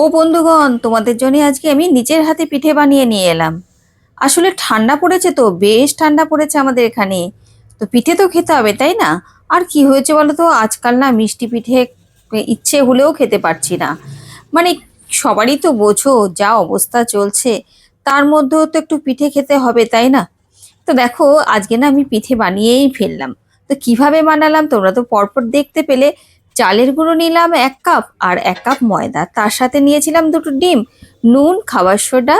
ও বন্ধুগণ, তোমাদের জন্য আজকে আমি নিজের হাতে পিঠে বানিয়ে নিয়ে এলাম। আসলে ঠান্ডা পড়েছে তো, বেশ ঠান্ডা পড়েছে আমাদের এখানে। তো পিঠে তো খেতে হবে, তাই না? আর কি হয়েছে বলো তো, আজকাল না মিষ্টি পিঠে ইচ্ছে হলেও খেতে পারছি না। মানে সবারই তো বোঝো, যা অবস্থা চলছে, তার মধ্যেও তো একটু পিঠে খেতে হবে, তাই না? তো দেখো, আজকে না আমি পিঠে বানিয়েই ফেললাম। তো কীভাবে বানালাম, তোমরা তো পরপর দেখতে পেলে চালের গুঁড়ো নিলাম এক কাপ আর এক কাপ ময়দা। তার সাথে নিয়েছিলাম দুটো ডিম, নুন, খাবার সোডা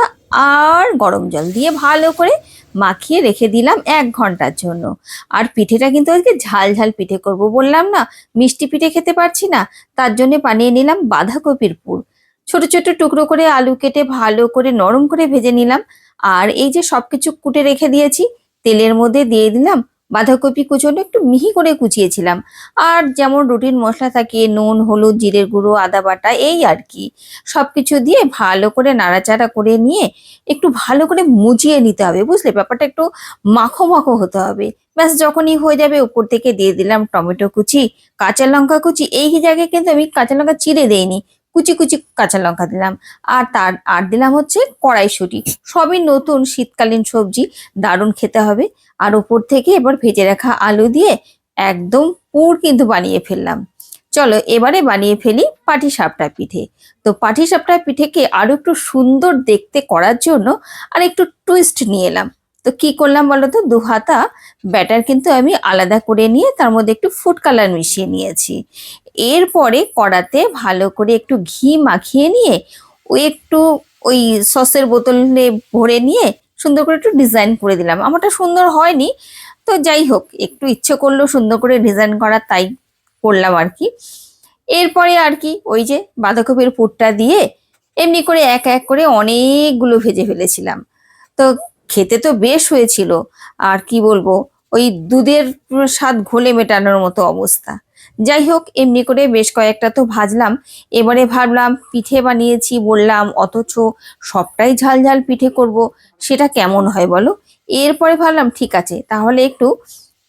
আর গরম জল দিয়ে ভালো করে মাখিয়ে রেখে দিলাম এক ঘণ্টার জন্য। আর পিঠেটা কিন্তু আজকে ঝাল ঝাল পিঠে করব বললাম না, মিষ্টি পিঠে খেতে পারছি না, তার জন্য বানিয়ে নিলাম বাঁধাকপির পুর। ছোট ছোট টুকরো করে আলু কেটে ভালো করে নরম করে ভেজে নিলাম। আর এই যে সবকিছু কুটে রেখে দিয়েছি, তেলের মধ্যে দিয়ে দিলাম বাঁধাকপি কুচোনো একটু মিহি করে কুচিয়েছিলাম। আর যেমন রুটিন মশলা থাকে, নুন, হলুদ, জিরের গুঁড়ো, আদা বাটা, এই আর কি। সব কিছু দিয়ে ভালো করে নাড়াচাড়া করে নিয়ে একটু ভালো করে মুজিয়ে নিতে হবে, বুঝলে? ব্যাপারটা একটু মাখো মাখো হতে হবে। ব্যাস, যখনই হয়ে যাবে, উপর থেকে দিয়ে দিলাম টমেটো কুচি, কাঁচা লঙ্কা কুচি। এই জায়গায় কিন্তু আমি কাঁচা লঙ্কা চিড়ে দেইনি। কুচি কুচি কাঁচা লঙ্কা দিলাম। আর তার, আর দিলাম হচ্ছে কড়াইশুঁটি। সবই নতুন শীতকালীন সবজি, দারুণ খেতে হবে। আর উপর থেকে এবার ভেজে রাখা আলু দিয়ে একদম পুর কিন্তু বানিয়ে ফেললাম। চলো, এবারে বানিয়ে ফেলি পাটি সাপটা পিঠে। তো পাটি সাপটা পিঠেকে আরও একটু সুন্দর দেখতে করার জন্য আর একটু টুইস্ট নিয়ে এলাম। তো কি করলাম বলো তো? দু হাতা ব্যাটার কিন্তু আমি আলাদা করে নিয়ে তার মধ্যে একটু ফুড কালার মিশিয়ে নিয়েছি। এরপরে কড়াতে ভালো করে একটু ঘি মাখিয়ে নিয়ে ওই একটু ওই সসের বোতলে ভরে নিয়ে সুন্দর করে একটু ডিজাইন করে দিলাম। আমারটা সুন্দর হয়নি, তো যাই হোক, একটু ইচ্ছে করল সুন্দর করে ডিজাইন করা, তাই করলাম আর কি। এরপরে আর কি, ওই যে বাঁধাকপির পুরটা দিয়ে এমনি করে এক এক করে অনেকগুলো ভেজে ফেলেছিলাম। তো খেতে তো বেশ হয়েছিল। আর কি বলব, ওই দুধের স্বাদ ঘোলে মেটানোর মতো অবস্থা। যাই হোক, এমনি করে বেশ কয়েকটা তো ভাজলাম। এবারে ভাবলাম, পিঠে বানিয়েছি বললাম, অথচ সবটাই ঝাল ঝাল পিঠে করব, সেটা কেমন হয় বলো? এরপরে ভাবলাম, ঠিক আছে, তাহলে একটু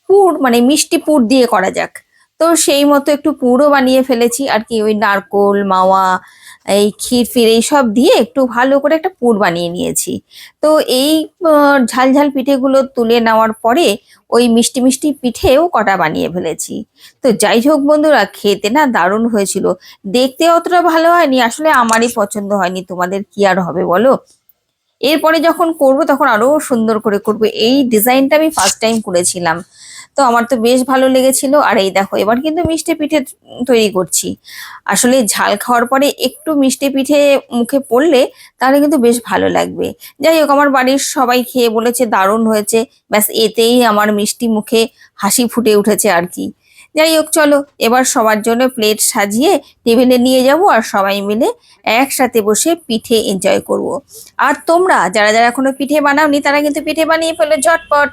পুর মানে মিষ্টি পুর দিয়ে করা যাক। তো সেই মতো একটু পুরও বানিয়ে ফেলেছি, আর কি, ওই নারকোল, মাওয়া এই ক্ষীর ফির এইসব দিয়ে একটু ভালো করে একটা পুর বানিয়ে নিয়েছি। তো এই ঝাল ঝাল পিঠেগুলো তুলে নেওয়ার পরে ওই মিষ্টি মিষ্টি পিঠেও কটা বানিয়ে ফেলেছি। তো যাই হোক বন্ধুরা, খেতে না দারুণ হয়েছিল। দেখতে অতটা ভালো হয়নি, আসলে আমারই পছন্দ হয়নি। তোমাদের কি আর হবে বলো? এরপরে যখন করব তখন আরও সুন্দর করে করব। এই ডিজাইনটা আমি ফার্স্ট টাইম করেছিলাম। তো আমার তো বেশ ভালো লেগেছিল। আর এই দেখো, এবার কিন্তু মিষ্টি পিঠে তৈরি করছি। আসলে ঝাল খাওয়ার পরে একটু মিষ্টি পিঠে মুখে পড়লে তাহলে কিন্তু বেশ ভালো লাগবে। যাই হোক, আমার বাড়ির সবাই খেয়ে বলেছে, দারুণ হয়েছে। ব্যাস, এতেই আমার মিষ্টি মুখে হাসি ফুটে উঠেছে আর কি। যাই হোক, চলো, এবার সবার জন্য প্লেট সাজিয়ে টেবিলে নিয়ে যাব আর সবাই মিলে একসাথে বসে পিঠে এনজয় করব। আর তোমরা, যারা যারা এখনও পিঠে বানাওনি, তারা কিন্তু পিঠে বানিয়ে ফেলো ঝটপট।